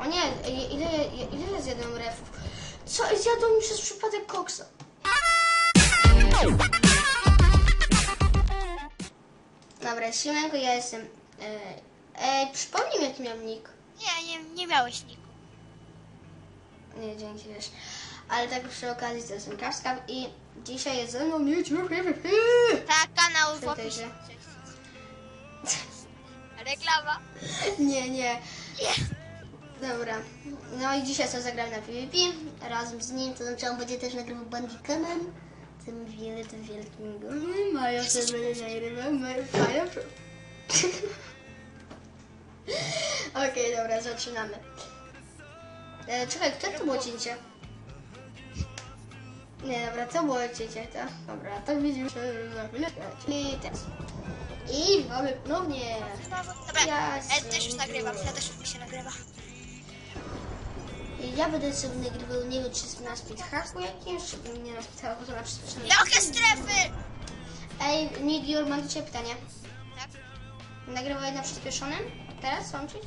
O nie, ile, ile ja zjadłem refów? Co? Zjadłem mi przez przypadek koksa. Dobra, siemanko, ja jestem... E, ej, przypomnij mi jaki miałem nick. Nie, nie, nie miałeś niku. Nie, dzięki wiesz. Ale tak przy okazji to jestem Kaszka i dzisiaj jest ze mną YouTube. Tak, kanał w opisie. Reklama. Nie, nie. Nie. Dobra. No i dzisiaj sobie zagram na PvP. Razem z nim, to znaczy on będzie też nagrywał bandikanem. Tym wiele, tym wielkim gumem. Mają sobie nagrywamy. Mają. Okej, dobra, zaczynamy. E, czekaj, które to było cięcie? Nie, dobra, to było cięcie, to. Dobra, to widzimy się za chwilę. Czyli teraz. I mamy ponownie. Dobra, Ja ja też już nagrywam. Ja też mi się nagrywa. Ja będę sobie nagrywał, nie wiem czy jest na speedhacku jakimś, czy nie na speedhacku, to na przyspieszonym. Jakie strefy! Ej, Need Your, mam do Ciebie pytanie. Tak? Nagrywaj na przyspieszonym? Teraz łączyć?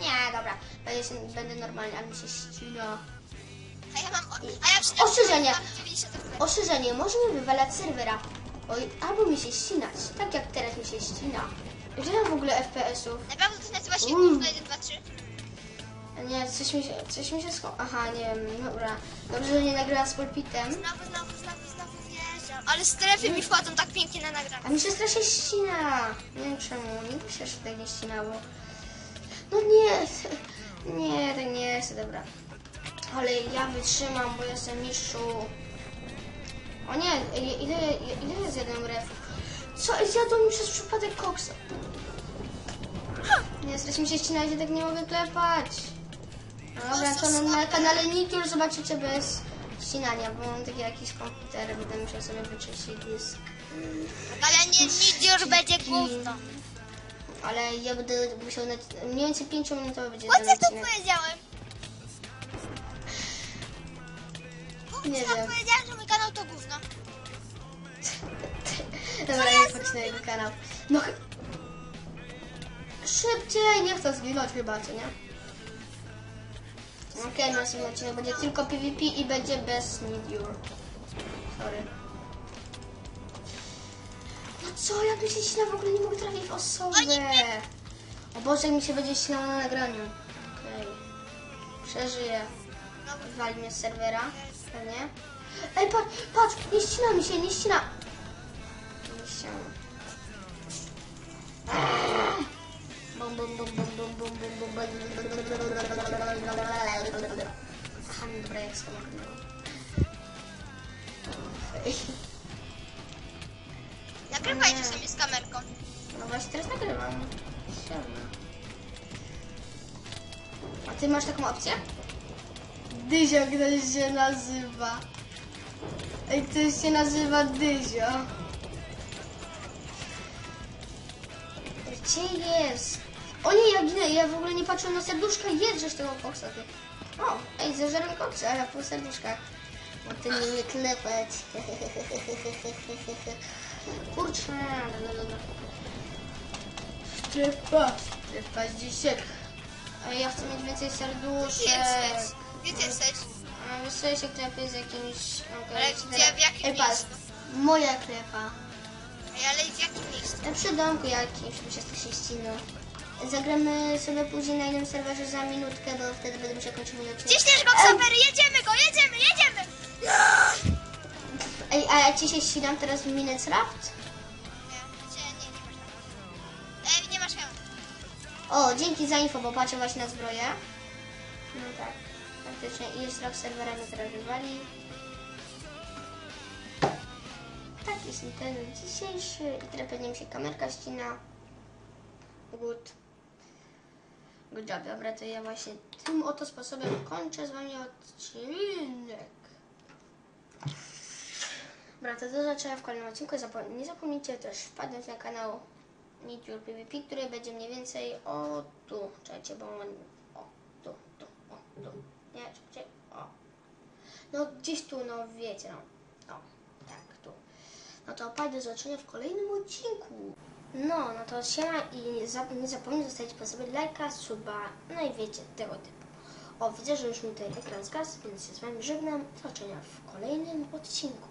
Nie, dobra. Będę, się, będę normalnie, ale mi się ścina. A ja mam... A ja przy... Ostrzeżenie. mam 90 FPS. Ostrzeżenie, może mi wywalać serwera. Oj, albo mi się ścinać, tak jak teraz mi się ścina. Ile mam w ogóle FPS-ów? Na pewno to nazywa się Mm. Gówno 1, 2, 3. Nie, coś mi się, coś mi się sko... Aha, nie wiem, dobra. Dobrze, że nie nagrała z pulpitem. Znowu, znowu, znowu, znowu wjeżdżam. Ale strefy mi wchodzą tak pięknie na nagranie. A mi się strasznie ścina. Nie wiem czemu, nigdy się aż tak nie ścinało. No nie, nie, to nie jest dobra. Ale ja wytrzymam, bo jestem mistrzu. O nie, ile, ile, ile ja zjadłem refów? Co? Zjadłem mi przez przypadek koksa. Nie, strasznie mi się ścina, ja się tak nie mogę klepać. No dobra, to na, na kanale Nitur zobaczycie bez ścinania, bo mam taki jakiś komputer, będę musiał sobie wyczyścić dysk. Ale nie, Nidior będzie gówno. Ale ja będę musiał na, mniej więcej 5 minutowy będzie ten co to odcinek. powiedziałem? Nie Nie wiem. powiedziałem, że mój kanał to gówno. Dobra, nie wchodź na jego kanał. No ch- Szybciej, nie chcę zginąć chyba, co nie? Okej, okay, następny odcinek będzie tylko PvP i będzie bez Need Your. Sorry. No co, jak mi się ścina, w ogóle nie mogę trafić w osobę. O Boże, jak mi się będzie ścinało na nagraniu. Okej. Przeżyję. Wali mnie z serwera, pewnie. Ej, patrz, patrz, nie ścina mi się, nie ścina. Nagrywajcie sobie z kamerką. No właśnie teraz nagrywam. Siema. A ty masz taką opcję? Dyzio ktoś się nazywa. Ej, ktoś się nazywa Dyzio. Gdzie jest? O nie, ja ginę, ja w ogóle nie patrzę na serduszka, jedrzesz tego koksa ty. O, ej, zeżerem koksa, ale pół serduszka. Bo ty nie umie klepać. Kurczę. Strefa, strefa dzisiaj. A ja chcę mieć więcej serduszek. ty jesteś? A wiesz co, ja się klepię z jakimś... Ale teraz- gdzie, w jakim Ej, patrz, moja klepa. Ej, Ale w jakim miejscu? Na przy domku jakimś, mi się to się ścina. Zagramy sobie później na innym serwerze za minutkę, bo wtedy będę musiał kończyć odcinek. Ciśniesz go, Ksawery, jedziemy go, jedziemy, jedziemy! Ej, a ja ci się ścinam teraz w Minutes Raft? Nie, nie, nie masz Ej, nie masz hełmu. O, dzięki za info, bo patrzę właśnie na zbroję. No tak, faktycznie. I jest rok serwera mnie teraz wywali. Tak jest internet dzisiejszy. I teraz pewnie mi się kamerka ścina. Good. Good job. Dobra, to ja właśnie tym oto sposobem kończę z wami odcinek. Dobra, to do zobaczenia w kolejnym odcinku. Nie zapomnijcie też wpadnąć na kanał Your PvP, który będzie mniej więcej o tu. Czekajcie, bo on... O, tu, tu, o, tu. Nie, czekajcie, o. No gdzieś tu, no wiecie, no. O, tak, tu. No to pa, do zobaczenia w kolejnym odcinku. No, no to siema i za- nie zapomnij zostawić po sobie lajka, suba, no i wiecie, tego typu. O, widzę, że już mi tutaj ekran zgasł, więc się z Wami żegnam. Do zobaczenia w kolejnym odcinku.